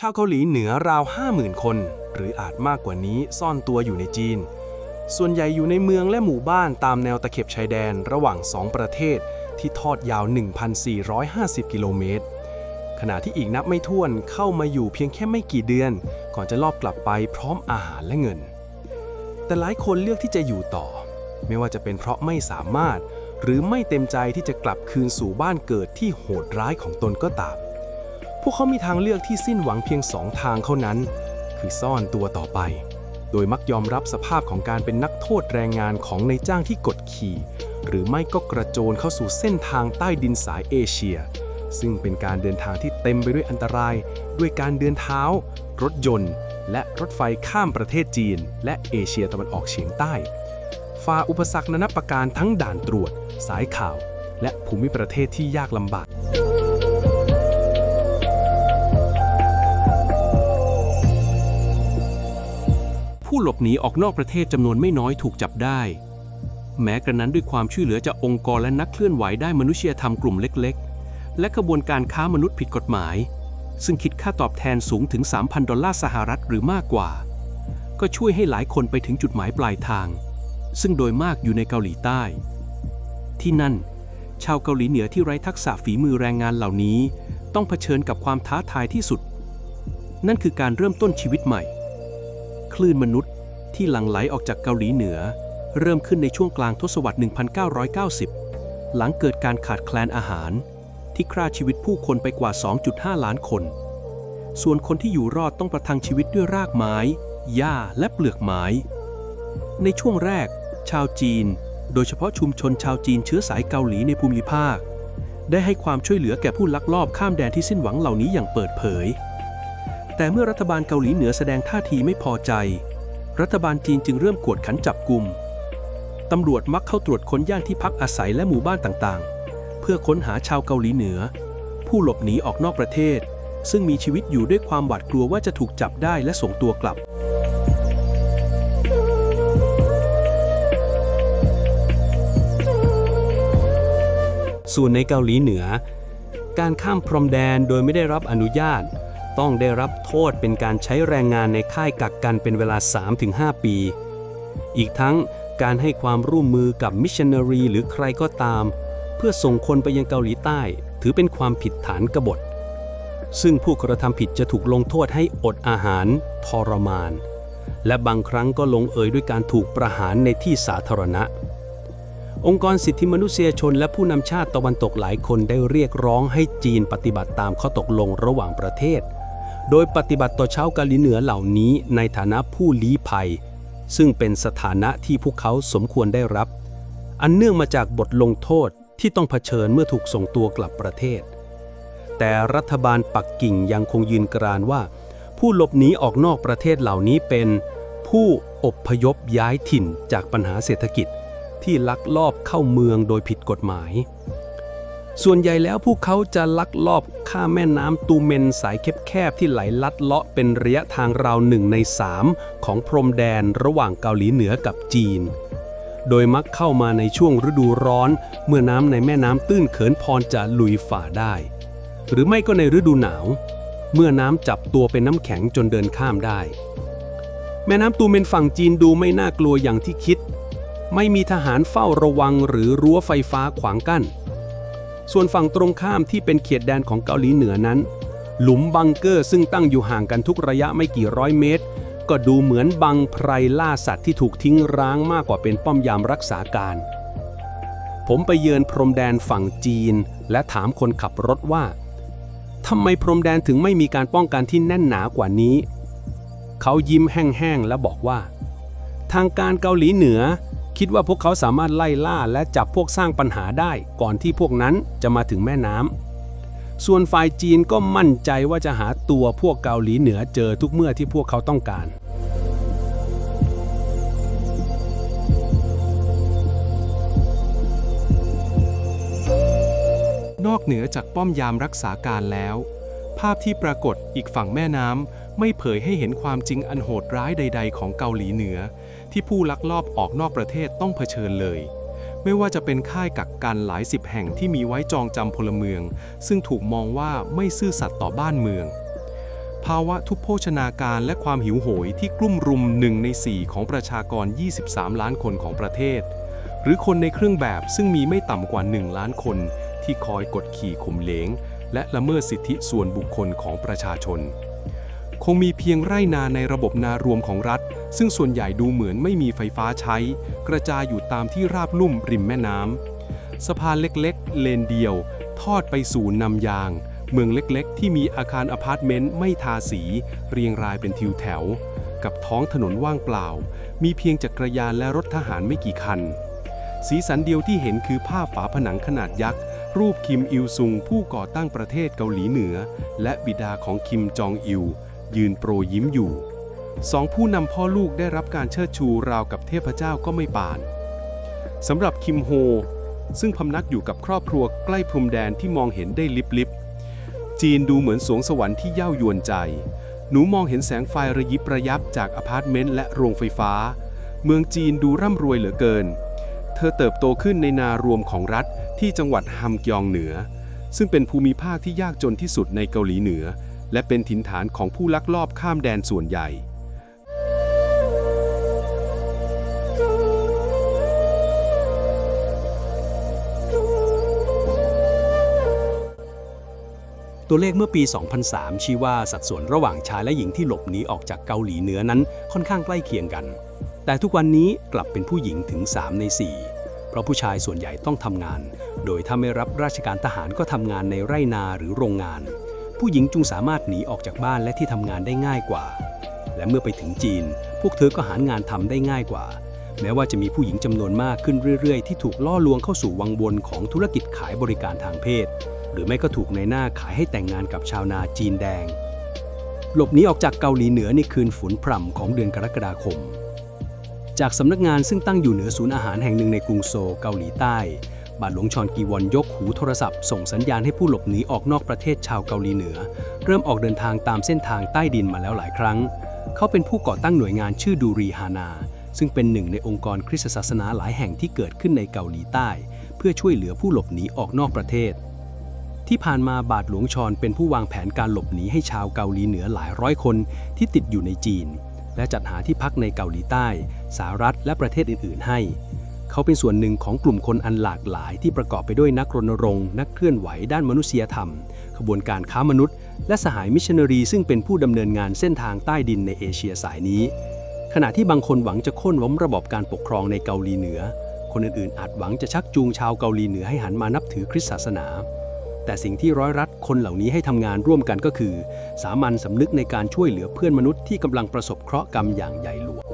ชาวเกาหลีเหนือราว 50,000 คน หรืออาจมากกว่านี้ซ่อนตัวอยู่ในจีน ส่วนใหญ่อยู่ในเมืองและหมู่บ้านตามแนวตะเข็บชายแดนระหว่างสองประเทศที่ทอดยาว 1,450 กิโลเมตร ขณะที่อีกนับไม่ถ้วนเข้ามาอยู่เพียงแค่ไม่กี่เดือน ก่อนจะลอบกลับไปพร้อมอาหารและเงิน แต่หลายคนเลือกที่จะอยู่ต่อ ไม่ว่าจะเป็นเพราะไม่สามารถ หรือไม่เต็มใจที่จะกลับคืนสู่บ้านเกิดที่โหดร้ายของตนก็ตาม วกเขามีทางเลือกที่สิ้นหวังเพียงสองทางเท่านั้น คือซ่อนตัวต่อไป โดยมักยอมรับสภาพของการเป็นนักโทษแรงงานของในายจ้างที่กดขี่ หรือไม่ก็กระโจนเข้าสู่เส้นทางใต้ดินสายเอเชีย ซึ่งเป็นการเดินทางที่เต็มไปด้วยอันตราย ด้วยการเดินเท้า รถยนต์ และรถไฟข้ามประเทศจีน และเอเชียตะวันออกเฉียงใต้ฝ่าอุปสรรคนานาประการทั้งด่านตรวจ สายข่าว และภูมิประเทศที่ยากลำบาก ผู้หลบหนีออกนอกประเทศจำนวนไม่น้อยถูกจับได้ แม้กระนั้นด้วยความช่วยเหลือจากองค์กรและนักเคลื่อนไหวได้มนุษยธรรมกลุ่มเล็กๆ และกระบวนการค้ามนุษย์ผิดกฎหมาย ซึ่งคิดค่าตอบแทนสูงถึง 3,000 ดอลลาร์สหรัฐหรือมากกว่า ก็ช่วยให้หลายคนไปถึงจุดหมายปลายทาง ซึ่งโดยมากอยู่ในเกาหลีใต้ ที่นั่น ชาวเกาหลีเหนือที่ไร้ทักษะฝีมือแรงงานเหล่านี้ ต้องเผชิญกับความท้าทายที่สุด นั่นคือการเริ่มต้นชีวิตใหม่ คลื่นมนุษย์ ที่หลั่งไหลออกจากเกาหลีเหนือ เริ่มขึ้นในช่วงกลางทศวรรษ 1990 หลังเกิดการขาดแคลนอาหาร ที่ฆ่าชีวิตผู้คนไปกว่า 2.5 ล้านคน ส่วนคนที่อยู่รอดต้องประทังชีวิตด้วยรากไม้ หญ้าและเปลือกไม้ ในช่วงแรก ชาวจีน โดยเฉพาะชุมชนชาวจีนเชื้อสายเกาหลีในภูมิภาค ได้ให้ความช่วยเหลือแก่ผู้ลักลอบข้ามแดนที่สิ้นหวังเหล่านี้อย่างเปิดเผย แต่เมื่อรัฐบาลเกาหลีเหนือแสดงท่าทีไม่พอใจ รัฐบาลจีนจึงเริ่มกวดขันจับกลุ่มตำรวจมักเข้าตรวจค้นย่านที่พักอาศัยและหมู่บ้านต่างๆ เพื่อค้นหาชาวเกาหลีเหนือ ผู้หลบหนีออกนอกประเทศ ซึ่งมีชีวิตอยู่ด้วยความหวาดกลัวว่าจะถูกจับได้และส่งตัวกลับส่วนในเกาหลีเหนือ การข้ามพรมแดนโดยไม่ได้รับอนุญาต ต้องได้รับโทษเป็นการใช้แรงงานในค่ายกักกันเป็นเวลา 3-5 ปี อีกทั้งการให้ความร่วมมือกับมิชชันนารีหรือใครก็ตาม เพื่อส่งคนไปยังเกาหลีใต้ ถือเป็นความผิดฐานกบฏ ซึ่งผู้กระทำผิดจะถูกลงโทษให้อดอาหาร ทรมาน และบางครั้งก็ลงเอยด้วยการถูกประหารในที่สาธารณะ องค์กรสิทธิมนุษยชนและผู้นำชาติตะวันตกหลายคนได้เรียกร้องให้จีนปฏิบัติตามข้อตกลงระหว่างประเทศ โดยปฏิบัติต่อชาวเกาหลีเหนือเหล่านี้ในฐานะผู้ลี้ภัย ซึ่งเป็นสถานะที่พวกเขาสมควรได้รับ อันเนื่องมาจากบทลงโทษที่ต้องเผชิญเมื่อถูกส่งตัวกลับประเทศ แต่รัฐบาลปักกิ่งยังคงยืนกรานว่า ผู้หลบหนีออกนอกประเทศเหล่านี้เป็น ผู้อพยพย้ายถิ่นจากปัญหาเศรษฐกิจที่ลักลอบเข้าเมืองโดยผิดกฎหมาย ส่วนใหญ่แล้วพวกเขาจะลักลอบข้ามแม่น้ำตูเมนสายแคบๆที่ไหลลัดเลาะเป็นระยะทางราวหนึ่งในสามของพรมแดนระหว่างเกาหลีเหนือกับจีน โดยมักเข้ามาในช่วงฤดูร้อน เมื่อน้ำในแม่น้ำตื้นเขินพรจะลุยฝ่าได้ หรือไม่ก็ในฤดูหนาว เมื่อน้ำจับตัวเป็นน้ำแข็งจนเดินข้ามได้ แม่น้ำตูเมนฝั่งจีนดูไม่น่ากลัวอย่างที่คิด ไม่มีทหารเฝ้าระวังหรือรั้วไฟฟ้าขวางกั้น ส่วนฝั่งตรงข้ามที่เป็นเขตแดนของเกาหลีเหนือนั้น หลุมบังเกอร์ซึ่งตั้งอยู่ห่างกันทุกระยะไม่กี่ร้อยเมตร ก็ดูเหมือนบังไพรล่าสัตว์ที่ถูกทิ้งร้างมากกว่าเป็นป้อมยามรักษาการ ผมไปเยือนพรมแดนฝั่งจีน และถามคนขับรถว่าทำไมพรมแดนถึงไม่มีการป้องกันที่แน่นหนากว่านี้ เขายิ้มแห้งๆและบอกว่า ทางการเกาหลีเหนือ คิดว่าพวกเขาสามารถไล่ล่าและจับพวกสร้างปัญหาได้ก่อนที่พวกนั้นจะมาถึงแม่น้ำส่วนฝ่ายจีนก็มั่นใจว่าจะหาตัวพวกเกาหลีเหนือเจอทุกเมื่อที่พวกเขาต้องการนอกเหนือจากป้อมยามรักษาการแล้ว ภาพที่ปรากฏอีกฝั่งแม่น้ำ ไม่เผยให้เห็นความจริงอันโหดร้ายใด ๆ ของเกาหลีเหนือ ที่ผู้ลักลอบออกนอกประเทศต้องเผชิญเลย ไม่ว่าจะเป็นค่ายกักกันหลายสิบแห่งที่มีไว้จองจำพลเมือง ซึ่งถูกมองว่าไม่ซื่อสัตย์ต่อบ้านเมือง ภาวะทุพโภชนาการและความหิวโหยที่กลุ่มรุมหนึ่งใน4ของประชากร 23 ล้านคนของประเทศ หรือคนในเครื่องแบบซึ่งมีไม่ต่ำกว่า 1 ล้านคน ที่คอยกดขี่ข่มเหลงและละเมิดสิทธิส่วนบุคคลของประชาชน คงมีเพียงไร่นาในระบบนารวมของรัฐ ซึ่งส่วนใหญ่ดูเหมือนไม่มีไฟฟ้าใช้ กระจายอยู่ตามที่ราบลุ่มริมแม่น้ำสะพานเล็กๆ เลนเดียว ทอดไปสู่นำยาง เมืองเล็กๆ ที่มีอาคารอพาร์ตเมนต์ไม่ทาสี เรียงรายเป็นทิวแถว กับท้องถนนว่างเปล่า มีเพียงจักรยานและรถทหารไม่กี่คัน สีสันเดียวที่เห็นคือภาพฝาผนังขนาดยักษ์รูปคิมอิลซุงผู้ก่อตั้งประเทศเกาหลีเหนือ และบิดาของคิมจองอิล ยืนโปรยิ้มอยู่สองผู้นำพ่อลูกได้รับการเชิดชูราวกับเทพเจ้าก็ไม่ปานสำหรับคิมโฮ ซึ่งพำนักอยู่กับครอบครัวใกล้พรมแดนที่มองเห็นได้ลิบๆจีนดูเหมือนสวงสวรรค์ที่เย้ายวนใจ หนูมองเห็นแสงไฟระยิบระยับจากอพาร์ตเมนต์และโรงไฟฟ้า เมืองจีนดูร่ำรวยเหลือเกิน เธอเติบโตขึ้นในนารวมของรัฐที่จังหวัดฮัมกยองเหนือ ซึ่งเป็นภูมิภาคที่ยากจนที่สุดในเกาหลีเหนือ และเป็นถิ่นฐานของผู้ลักลอบข้ามแดนส่วนใหญ่ ตัวเลขเมื่อปี 2003 ชี้ว่าสัดส่วนระหว่างชายและหญิงที่หลบหนีออกจากเกาหลีเหนือนั้นค่อนข้างใกล้เคียงกัน แต่ทุกวันนี้กลับเป็นผู้หญิงถึง 3 ใน 4 เพราะผู้ชายส่วนใหญ่ต้องทำงาน โดยถ้าไม่รับราชการทหารก็ทำงานในไร่นาหรือโรงงาน ผู้หญิงจึงสามารถหนีออกจากบ้านและที่ทำงานได้ง่ายกว่า และเมื่อไปถึงจีน พวกเธอก็หางานทำได้ง่ายกว่า แม้ว่าจะมีผู้หญิงจำนวนมากขึ้นเรื่อยๆ ที่ถูกล่อลวงเข้าสู่วังวนของธุรกิจขายบริการทางเพศ หรือไม่ก็ถูกในหน้าขายให้แต่งงานกับชาวนาจีนแดง หลบหนีออกจากเกาหลีเหนือในคืนฝนพรำของเดือนกรกฎาคม จากสำนักงานซึ่งตั้งอยู่เหนือศูนย์อาหารแห่งหนึ่งในกรุงโซลเกาหลีใต้ บาทหลวงชอนกีวอนยกหูโทรศัพท์ส่งสัญญาณให้ผู้หลบหนีออกนอกประเทศชาวเกาหลีเหนือ เริ่มออกเดินทางตามเส้นทางใต้ดินมาแล้วหลายครั้ง เขาเป็นผู้ก่อตั้งหน่วยงานชื่อดูรีฮานา ซึ่งเป็นหนึ่งในองค์กรคริสตศาสนาหลายแห่งที่เกิดขึ้นในเกาหลีใต้ เพื่อช่วยเหลือผู้หลบหนีออกนอกประเทศ ที่ผ่านมาบาทหลวงชอนเป็นผู้วางแผนการหลบหนีให้ชาวเกาหลีเหนือหลายร้อยคนที่ติดอยู่ในจีน และจัดหาที่พักในเกาหลีใต้ สหรัฐและประเทศอื่น ๆ ให้ เขาเป็นส่วนหนึ่งของกลุ่มคนอันหลากหลาย ที่ประกอบไปด้วยนักรณรงค์ นักเคลื่อนไหวด้านมนุษยธรรม ขบวนการค้ามนุษย์ และสหายมิชชันนารี ซึ่งเป็นผู้ดำเนินงานเส้นทางใต้ดินในเอเชียสายนี้ ขณะที่บางคนหวังจะโค่นล้มระบอบการปกครองในเกาหลีเหนือ คนอื่นๆ อาจหวังจะชักจูงชาวเกาหลีเหนือให้หันมานับถือคริสตศาสนา แต่สิ่งที่ร้อยรัดคนเหล่านี้ให้ทำงานร่วมกันก็คือ สามัญสำนึกในการช่วยเหลือเพื่อนมนุษย์ที่กำลังประสบเคราะห์กรรมอย่างใหญ่หลวง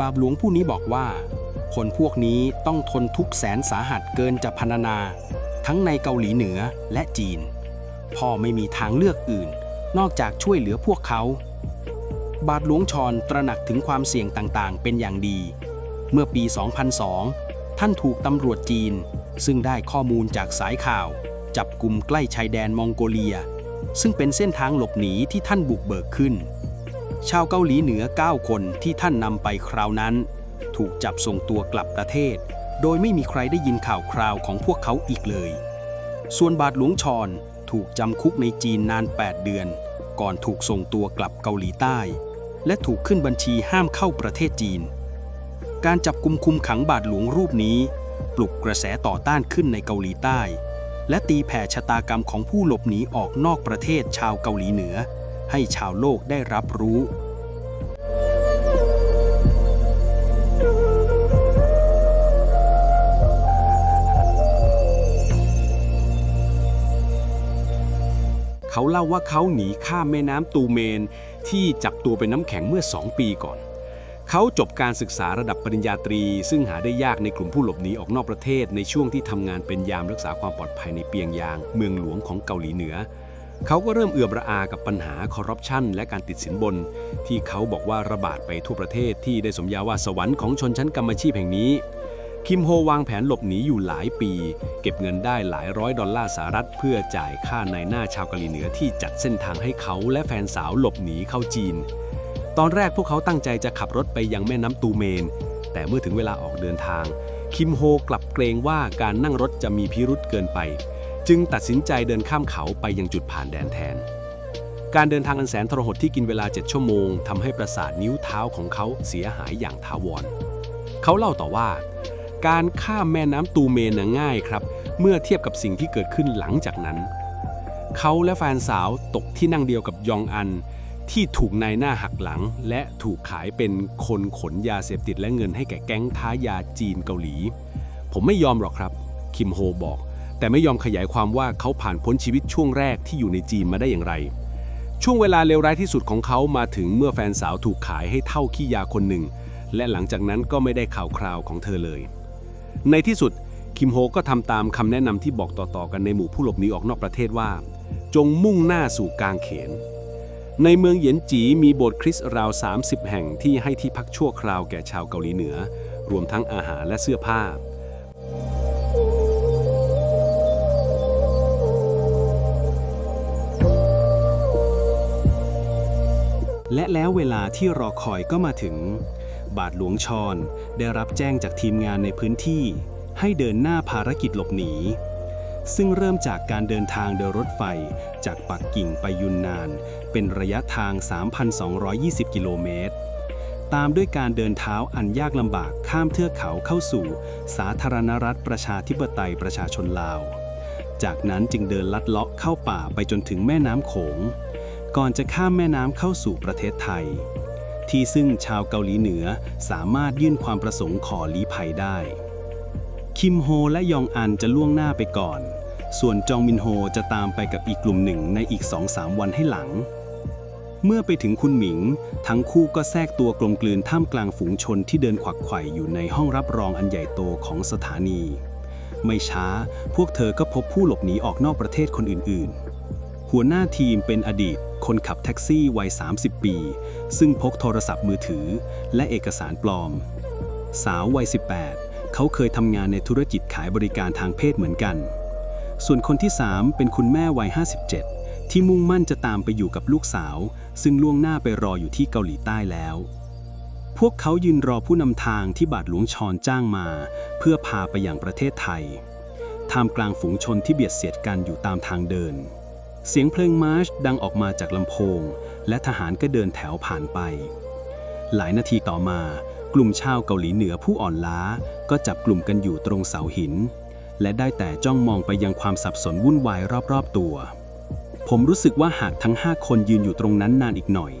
บาปหลวงผู้นี้บอกว่า คนพวกนี้ต้องทนทุกแสนสาหัสเกินจะพรรณนา ทั้งในเกาหลีเหนือและจีน พ่อไม่มีทางเลือกอื่น นอกจากช่วยเหลือพวกเขา บาทหลวงชอนตระหนักถึงความเสี่ยงต่างๆ เป็นอย่างดี เมื่อปี 2002 ท่านถูกตำรวจจีน ซึ่งได้ข้อมูลจากสายข่าว จับกลุ่มใกล้ชายแดนมองโกเลีย ซึ่งเป็นเส้นทางหลบหนีที่ท่านบุกเบิกขึ้น ชาวเกาหลีเหนือ 9 คนที่ท่านนำไปคราวนั้น ถูกจับส่งตัวกลับประเทศ โดยไม่มีใครได้ยินข่าวคราวของพวกเขาอีกเลย ส่วนบาทหลวงชอนถูกจำคุกในจีนนาน 8 เดือน ก่อนถูกส่งตัวกลับเกาหลีใต้ และถูกขึ้นบัญชีห้ามเข้าประเทศจีน การจับกุมคุมขังบาทหลวงรูปนี้ ปลุกกระแสต่อต้านขึ้นในเกาหลีใต้ และตีแผ่ชะตากรรมของผู้หลบหนีออกนอกประเทศชาวเกาหลีเหนือ ให้ชาวโลกได้รับรู้เขาเล่าว่าเขาหนีข้ามแม่น้ำตูเมน ที่จับตัวเป็นน้ำแข็งเมื่อ 2 ปีก่อน เขาจบการศึกษาระดับปริญญาตรี ซึ่งหาได้ยากในกลุ่มผู้หลบหนีออกนอกประเทศในช่วงที่ทำงานเป็นยามรักษาความปลอดภัยในเปียงยาง เมืองหลวงของเกาหลีเหนือ เขาก็เริ่มเอือมระอากับปัญหาคอร์รัปชันและการติดสินบน ที่เขาบอกว่าระบาดไปทั่วประเทศที่ได้สมญาว่าสวรรค์ของชนชั้นกรรมชีพแห่งนี้ คิมโฮวางแผนหลบหนีอยู่หลายปี เก็บเงินได้หลายร้อยดอลลาร์สหรัฐเพื่อจ่ายค่าในหน้าชาวเกาหลีเหนือที่จัดเส้นทางให้เขาและแฟนสาวหลบหนีเข้าจีน ตอนแรกพวกเขาตั้งใจจะขับรถไปยังแม่น้ำตูเมน แต่เมื่อถึงเวลาออกเดินทาง คิมโฮกลับเกรงว่าการนั่งรถจะมีพิรุษเกินไป จึงตัดสินใจเดินข้ามเขาไปยังจุดผ่านแดนแทน การเดินทางอันแสนทรหดที่กินเวลา 7 ชั่วโมงทำให้ประสาทนิ้วเท้าของเขาเสียหายอย่างถาวร เขาเล่าต่อว่า การข้ามแม่น้ำตูเมนง่ายครับ เมื่อเทียบกับสิ่งที่เกิดขึ้นหลังจากนั้น เขาและแฟนสาวตกที่นั่งเดียวกับยองอันที่ถูกนายหน้าหักหลัง และถูกขายเป็นคนขนยาเสพติดและเงินให้แก่แก๊งท้ายาจีนเกาหลี ผมไม่ยอมหรอกครับ คิมโฮบอก แต่ไม่ยอมขยายความว่าเขาผ่านพ้นชีวิตช่วงแรกที่อยู่ในจีนมาได้อย่างไร ช่วงเวลาเลวร้ายที่สุดของเขามาถึงเมื่อแฟนสาวถูกขายให้เท่าขี้ยาคนหนึ่ง และหลังจากนั้นก็ไม่ได้ข่าวคราวของเธอเลย ในที่สุดคิมโฮก็ทำตามคำแนะนำที่บอกต่อๆกันในหมู่ผู้หลบหนีออกนอกประเทศว่า จงมุ่งหน้าสู่กางเขน ในเมืองเหยียนจีมีโบสถ์คริสต์ราว 30 แห่งที่ให้ที่พักชั่วคราวแก่ชาวเกาหลีเหนือ รวมทั้งอาหารและเสื้อผ้า และแล้วเวลาที่รอคอยก็มาถึง บาทหลวงชอนได้รับแจ้งจากทีมงานในพื้นที่ ให้เดินหน้าภารกิจหลบหนี ซึ่งเริ่มจากการเดินทางโดยรถไฟจากปักกิ่งไปยุนนาน เป็นระยะทาง 3,220 กิโลเมตร ตามด้วยการเดินเท้าอันยากลำบากข้ามเทือกเขาเข้าสู่ สาธารณรัฐประชาธิปไตยประชาชนลาว จากนั้นจึงเดินลัดเลาะเข้าป่าไปจนถึงแม่น้ำโขง ก่อนจะข้ามแม่น้ำเข้าสู่ประเทศไทย ที่ซึ่งชาวเกาหลีเหนือสามารถยื่นความประสงค์ขอลี้ภัยได้ คิมโฮและยองอันจะล่วงหน้าไปก่อน ส่วนจองมินโฮจะตามไปกับอีกกลุ่มหนึ่งในอีก2-3วันให้หลัง เมื่อไปถึงคุณหมิง ทั้งคู่ก็แทรกตัวกลมกลืนท่ามกลางฝูงชนที่เดินขวักไขว่อยู่ในห้องรับรองอันใหญ่โตของสถานี ไม่ช้าพวกเธอก็พบผู้หลบหนีออกนอกประเทศคนอื่นๆ หัวหน้าทีมเป็นอดีต คนขับแท็กซี่วัย 30 ปี ซึ่งพกโทรศัพท์มือถือ และเอกสารปลอม สาววัย 18 เขาเคยทำงานในธุรกิจขายบริการทางเพศเหมือนกัน ส่วนคนที่ 3 เป็นคุณแม่วัย 57 ที่มุ่งมั่นจะตามไปอยู่กับลูกสาว ซึ่งล่วงหน้าไปรออยู่ที่เกาหลีใต้แล้ว พวกเขายืนรอผู้นำทางที่บาทหลวงชอนจ้างมา เพื่อพาไปอย่างประเทศไทยท่ามกลางฝูงชนที่เบียดเสียดกันอยู่ตามทางเดิน เสียงเพลงมาร์ชดังออกมาจากลำโพง และทหารก็เดินแถวผ่านไป หลายนาทีต่อมา กลุ่มชาวเกาหลีเหนือผู้อ่อนล้า ก็จับกลุ่มกันอยู่ตรงเสาหิน และได้แต่จ้องมองไปยังความสับสนวุ่นวายรอบๆตัว ผมรู้สึกว่าหากทั้งห้าคนยืนอยู่ตรงนั้นนานอีกหน่อย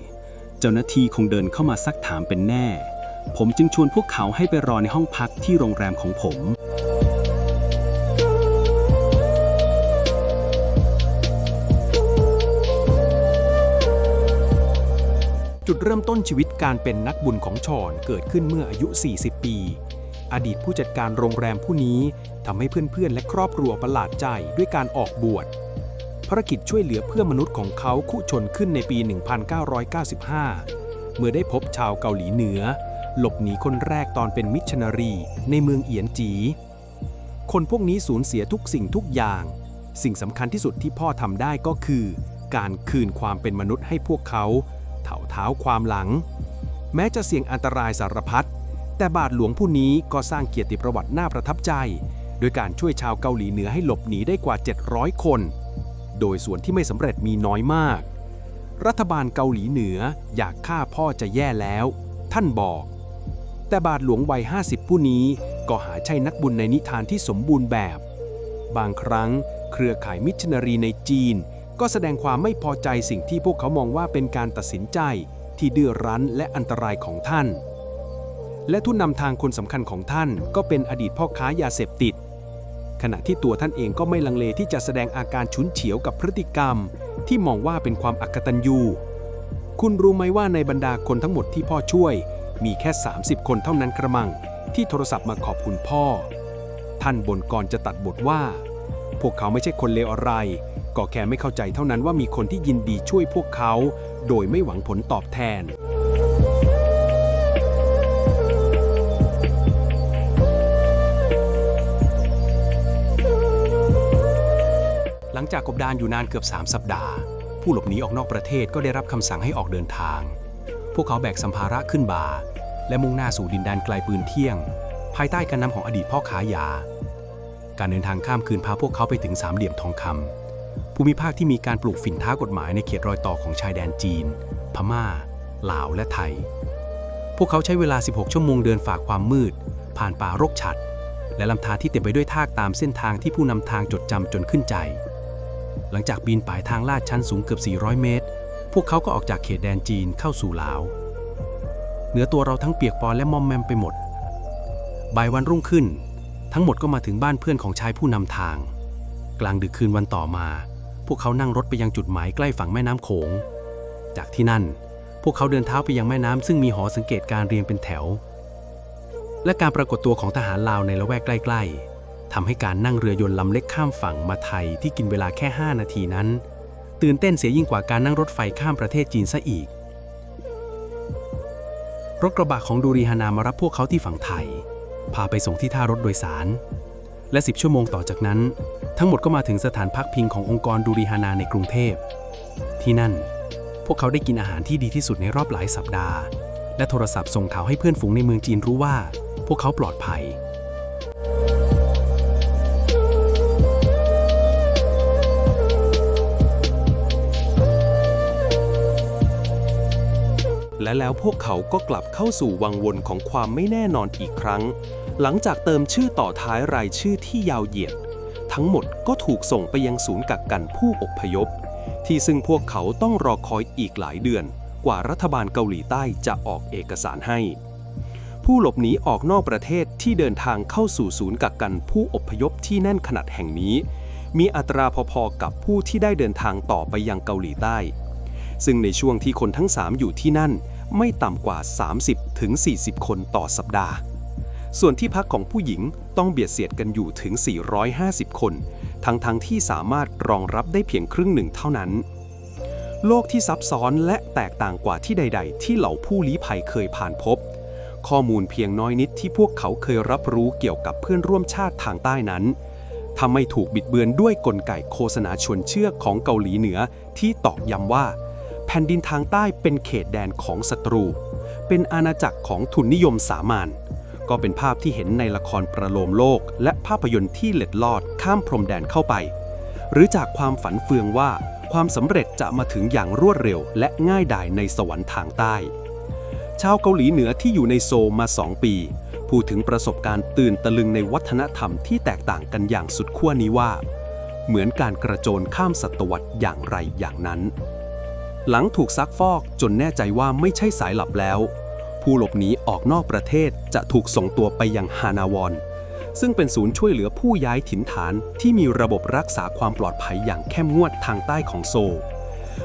เจ้าหน้าที่คงเดินเข้ามาซักถามเป็นแน่ ผมจึงชวนพวกเขาให้ไปรอในห้องพักที่โรงแรมของผม เริ่มต้นชีวิตการเป็นนักบุญของชอนเกิดขึ้นเมื่ออายุ 40 ปี อดีตผู้จัดการโรงแรมผู้นี้ทำให้เพื่อนๆ และครอบครัวประหลาดใจด้วยการออกบวชภารกิจช่วยเหลือเพื่อนมนุษย์ของเขาคุชนขึ้นในปี 1995 เมื่อได้พบชาวเกาหลีเหนือ หลบหนีคนแรกตอนเป็นมิชชันนารี ในเมืองเอียนจี คนพวกนี้สูญเสียทุกสิ่งทุกอย่าง สิ่งสำคัญที่สุดที่พ่อทำได้ก็คือ การคืนความเป็นมนุษย์ให้พวกเขา ถ่าเท้าความหลัง แม้จะเสี่ยงอันตรายสารพัดแต่บาทหลวงผู้นี้ก็สร้างเกียรติประวัติน่าประทับใจ โดยการช่วยชาวเกาหลีเหนือให้หลบหนีได้กว่า 700 คน โดยส่วนที่ไม่สำเร็จมีน้อยมาก รัฐบาลเกาหลีเหนืออยากฆ่าพ่อจะแย่แล้ว ท่านบอก แต่บาทหลวงวัย 50 ผู้นี้ก็หาใช่นักบุญในนิทานที่สมบูรณ์แบบ บางครั้งเครือข่ายมิชชันนารีในจีน ก็แสดงความไม่พอใจสิ่งที่พวกเขามองว่าเป็นการตัดสินใจที่ดื้อรั้นและอันตรายของท่าน และทุนนำทางคนสำคัญของท่านก็เป็นอดีตพ่อค้ายาเสพติด ขณะที่ตัวท่านเองก็ไม่ลังเลที่จะแสดงอาการฉุนเฉียวกับพฤติกรรม ที่มองว่าเป็นความอักตันยู คุณรู้ไหมว่าในบรรดาคนทั้งหมดที่พ่อช่วย มีแค่ 30 คนเท่านั้นกระมัง ที่โทรศัพท์มาขอบคุณพ่อ ท่านบนก่อนจะตัดบทว่า พวกเขาไม่ใช่คนเลวอะไร ก็แค่ไม่เข้าใจเท่านั้นว่ามีคนที่ยินดีช่วยพวกเขา โดยไม่หวังผลตอบแทน หลังจากกบดานอยู่นานเกือบ 3 สัปดาห์ ผู้หลบหนีออกนอกประเทศก็ได้รับคำสั่งให้ออกเดินทาง พวกเขาแบกสัมภาระขึ้นบ่าและมุ่งหน้าสู่ดินแดนไกลปืนเที่ยง ภายใต้การนำของอดีตพ่อค้ายา การเดินทางข้ามคืนพาพวกเขาไปถึงสามเหลี่ยมทองคำภูมิภาคที่มีการปลูกฝิ่นท้ากฎหมายในเขตรอยต่อของชายแดนจีน พม่า ลาวและไทย พวกเขาใช้เวลา 16 ชั่วโมงเดินฝ่าความมืด ผ่านป่ารกฉัด และลำธารที่เต็มไปด้วยทากตามเส้นทางที่ผู้นำทางจดจำจนขึ้นใจ หลังจากปีนป่ายทางลาดชั้นสูงเกือบ 400 เมตร พวกเขาก็ออกจากเขตแดนจีนเข้าสู่ลาวเหนือตัวเราทั้งเปียกปอนและมอมแมมไปหมด บ่ายวันรุ่งขึ้น ทั้งหมดก็มาถึงบ้านเพื่อนของชายผู้นำทาง กลางดึกคืนวันต่อมา พวกเขานั่งรถไปยังจุดหมายใกล้ฝั่งแม่น้ำโขง จากที่นั่น พวกเขาเดินเท้าไปยังแม่น้ำซึ่งมีหอสังเกตการเรียงเป็นแถว และการปรากฏตัวของทหารลาวในละแวกใกล้ๆทำให้การนั่งเรือยนต์ลำเล็กข้ามฝั่งมาไทยที่กินเวลาแค่ 5 นาทีนั้น ตื่นเต้นเสียยิ่งกว่าการนั่งรถไฟข้ามประเทศจีนซะอีก รถกระบะของดูรีฮานามารับพวกเขาที่ฝั่งไทย พาไปส่งที่ท่ารถโดยสาร และ 10 ชั่วโมงต่อจากนั้น ทั้งหมดก็มาถึงสถานพักพิงขององค์กรดูรีฮานาในกรุงเทพ ที่นั่น พวกเขาได้กินอาหารที่ดีที่สุดในรอบหลายสัปดาห์ และโทรศัพท์ส่งข่าวให้เพื่อนฝูงในเมืองจีนรู้ว่า พวกเขาปลอดภัยและแล้วพวกเขาก็กลับเข้าสู่วังวนของความไม่แน่นอนอีกครั้ง หลังจากเติมชื่อต่อท้ายรายชื่อที่ยาวเหยียด ทั้งหมดก็ถูกส่งไปยังศูนย์กักกันผู้อพยพ ที่ซึ่งพวกเขาต้องรอคอยอีกหลายเดือน กว่ารัฐบาลเกาหลีใต้จะออกเอกสารให้ ผู้หลบหนีออกนอกประเทศที่เดินทางเข้าสู่ศูนย์กักกันผู้อพยพที่แน่นขนาดแห่งนี้ มีอัตราพอๆกับผู้ที่ได้เดินทางต่อไปยังเกาหลีใต้ ซึ่งในช่วงที่คนทั้ง 3 อยู่ที่นั่นไม่ต่ำกว่า 30-40 คนต่อสัปดาห์ ส่วนที่พักของผู้หญิงต้องเบียดเสียดกันอยู่ถึง 450 คน ทั้งๆทที่สามารถรองรับได้เพียงครึ่งหนึ่งเท่านั้น โลกที่ซับซ้อนและแตกต่างกว่าที่ใด ๆ ที่เหล่าผู้ลี้ภัยเคยผ่านพบ ข้อมูลเพียงน้อยนิดที่พวกเขาเคยรับรู้เกี่ยวกับเพื่อนร่วมชาติทางใต้นั้นทำให้ถูกบิดเบือนด้วยกลไกโฆษณาชวนเชื่อของเกาหลีเหนือที่ตอกย้ำว่า แผ่นดินทางใต้เป็นเขตแดนของศัตรู เป็นอาณาจักรของทุนนิยมสามาน ก็เป็นภาพที่เห็นในละครประโลมโลก และภาพยนตร์ที่เล็ดลอดข้ามพรมแดนเข้าไป หรือจากความฝันเฟืองว่า ความสำเร็จจะมาถึงอย่างรวดเร็ว และง่ายดายในสวรรค์ทางใต้ ชาวเกาหลีเหนือที่อยู่ในโซมา 2 ปี พูดถึงประสบการณ์ตื่นตะลึงในวัฒนธรรมที่แตกต่างกันอย่างสุดขั้วนี้ว่า เหมือนการกระโจนข้ามศตวรรษอย่างไรอย่างนั้น หลังถูกซักฟอกจนแน่ใจว่าไม่ใช่สายหลับแล้ว ผู้หลบหนีออกนอกประเทศจะถูกส่งตัวไปยังฮานาวอนซึ่งเป็นศูนย์ช่วยเหลือผู้ย้ายถิ่นฐานที่มีระบบรักษาความปลอดภัยอย่างเข้มงวดทางใต้ของโซล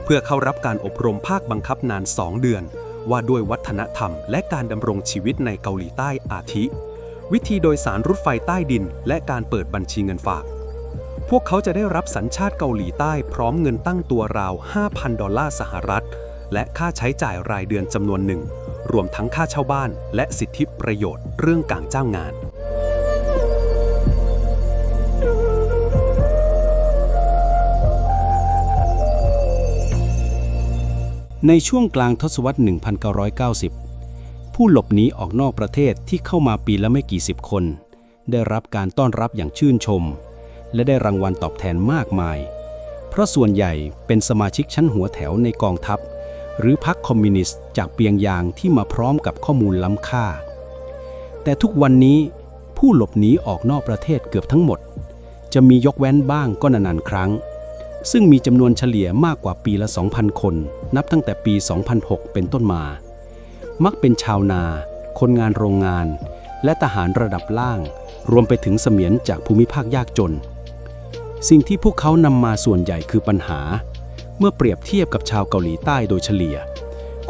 เพื่อเข้ารับการอบรมภาคบังคับนาน 2 เดือน ว่าด้วยวัฒนธรรมและการดำรงชีวิตในเกาหลีใต้อาทิ วิธีโดยสารรถไฟใต้ดิน และการเปิดบัญชีเงินฝาก พวกเขาจะได้รับสัญชาติเกาหลีใต้พร้อมเงินตั้งตัวราว 5,000 ดอลลาร์สหรัฐ และค่าใช้จ่ายรายเดือนจำนวนหนึ่ง รวมทั้งค่าเช่าบ้าน และสิทธิประโยชน์เรื่องการจ้างงาน ในช่วงกลางทศวรรษ 1990 ผู้หลบหนีออกนอกประเทศที่เข้ามาปีละไม่กี่สิบคน ได้รับการต้อนรับอย่างชื่นชม และได้รางวัลตอบแทนมากมาย เพราะส่วนใหญ่เป็นสมาชิกชั้นหัวแถวในกองทัพ หรือพรรคคอมมิวนิสต์จากเปียงยางที่มาพร้อมกับข้อมูลล้ำค่า แต่ทุกวันนี้ผู้หลบหนีออกนอกประเทศเกือบทั้งหมด จะมียกเว้นบ้างก็นานๆครั้ง ซึ่งมีจำนวนเฉลี่ยมากกว่าปีละ 2,000 คน นับตั้งแต่ปี 2006 เป็นต้นมา มักเป็นชาวนา คนงานโรงงาน และทหารระดับล่าง รวมไปถึงเสมียนจากภูมิภาคยากจน สิ่งที่พวกเขานำมาส่วนใหญ่คือปัญหา เมื่อเปรียบเทียบกับชาวเกาหลีใต้โดยเฉลี่ย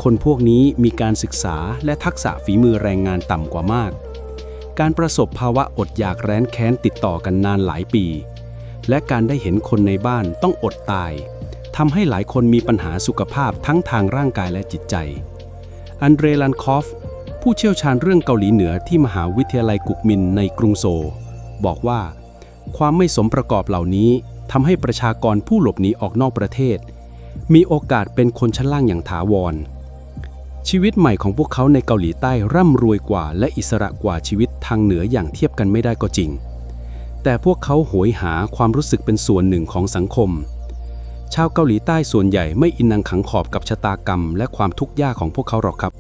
คนพวกนี้มีการศึกษาและทักษะฝีมือแรงงานต่ำกว่ามาก การประสบภาวะอดอยากแร้นแค้นติดต่อกันนานหลายปี และการได้เห็นคนในบ้านต้องอดตายทำให้หลายคนมีปัญหาสุขภาพทั้งทางร่างกายและจิตใจ อันเดรลันคอฟ ผู้เชี่ยวชาญเรื่องเกาหลีเหนือที่มหาวิทยาลัยกุกมินในกรุงโซลบอกว่า ความไม่สมประกอบเหล่านี้ทำให้ประชากรผู้หลบหนีออกนอกประเทศ มีโอกาสเป็นคนชั้นล่างอย่างถาวร ชีวิตใหม่ของพวกเขาในเกาหลีใต้ร่ำรวยกว่าและอิสระกว่าชีวิตทางเหนืออย่างเทียบกันไม่ได้ก็จริง แต่พวกเขาโหยหาความรู้สึกเป็นส่วนหนึ่งของสังคม ชาวเกาหลีใต้ส่วนใหญ่ไม่อินนังขังขอบกับชะตากรรม และความทุกข์ยากของพวกเขาหรอกครับ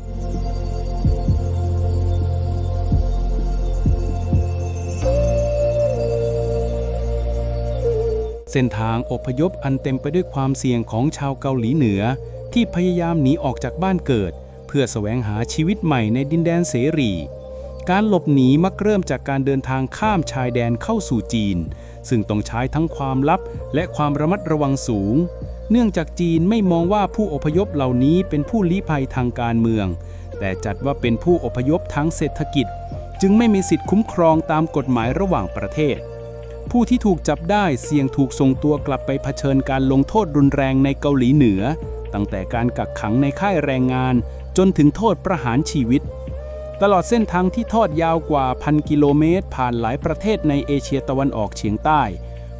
เส้นทางอพยพอันเต็มไปด้วยความเสี่ยงของชาวเกาหลีเหนือ ที่พยายามหนีออกจากบ้านเกิด เพื่อแสวงหาชีวิตใหม่ในดินแดนเสรี การหลบหนีมักเริ่มจากการเดินทางข้ามชายแดนเข้าสู่จีน ซึ่งต้องใช้ทั้งความลับและความระมัดระวังสูง เนื่องจากจีนไม่มองว่าผู้อพยพเหล่านี้เป็นผู้ลี้ภัยทางการเมือง แต่จัดว่าเป็นผู้อพยพทางเศรษฐกิจ จึงไม่มีสิทธิ์คุ้มครองตามกฎหมายระหว่างประเทศ ผู้ที่ถูกจับได้เสี่ยงถูกส่งตัวกลับไปเผชิญการลงโทษรุนแรงในเกาหลีเหนือ ตั้งแต่การกักขังในค่ายแรงงาน จนถึงโทษประหารชีวิต ตลอดเส้นทางที่ทอดยาวกว่าพันกิโลเมตร ผ่านหลายประเทศในเอเชียตะวันออกเฉียงใต้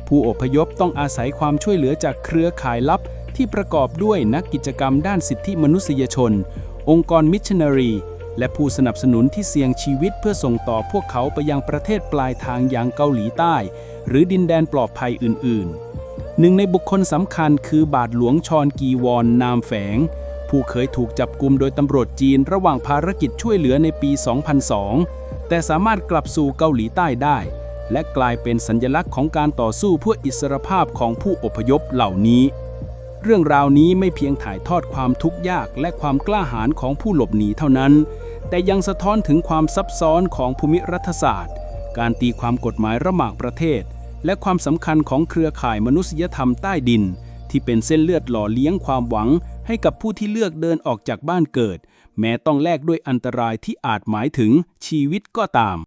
ผู้อพยพต้องอาศัยความช่วยเหลือจากเครือข่ายลับที่ประกอบด้วยนักกิจกรรมด้านสิทธิมนุษยชน องค์กรมิชชันนารีและผู้สนับสนุนที่เสี่ยงชีวิตเพื่อส่งต่อพวกเขาไปยังประเทศปลายทางอย่างเกาหลีใต้ หรือดินแดนปลอดภัยอื่น ๆ หนึ่งในบุคคลสำคัญคือบาทหลวงชอนกีวอนนามแฝง ผู้เคยถูกจับกุมโดยตำรวจจีนระหว่างภารกิจช่วยเหลือในปี 2002 แต่สามารถกลับสู่เกาหลีใต้ได้ และกลายเป็นสัญลักษณ์ของการต่อสู้เพื่ออิสรภาพของผู้อพยพเหล่านี้ เรื่องราวนี้ไม่เพียงถ่ายทอดความทุกข์ยากและความกล้าหาญของผู้หลบหนีเท่านั้น แต่ยังสะท้อนถึงความซับซ้อนของภูมิรัฐศาสตร์การตีความกฎหมายระหว่างประเทศ และความสำคัญของเครือข่ายมนุษยธรรมใต้ดิน ที่เป็นเส้นเลือดหล่อเลี้ยงความหวัง ให้กับผู้ที่เลือกเดินออกจากบ้านเกิด แม้ต้องแลกด้วยอันตรายที่อาจหมายถึงชีวิตก็ตาม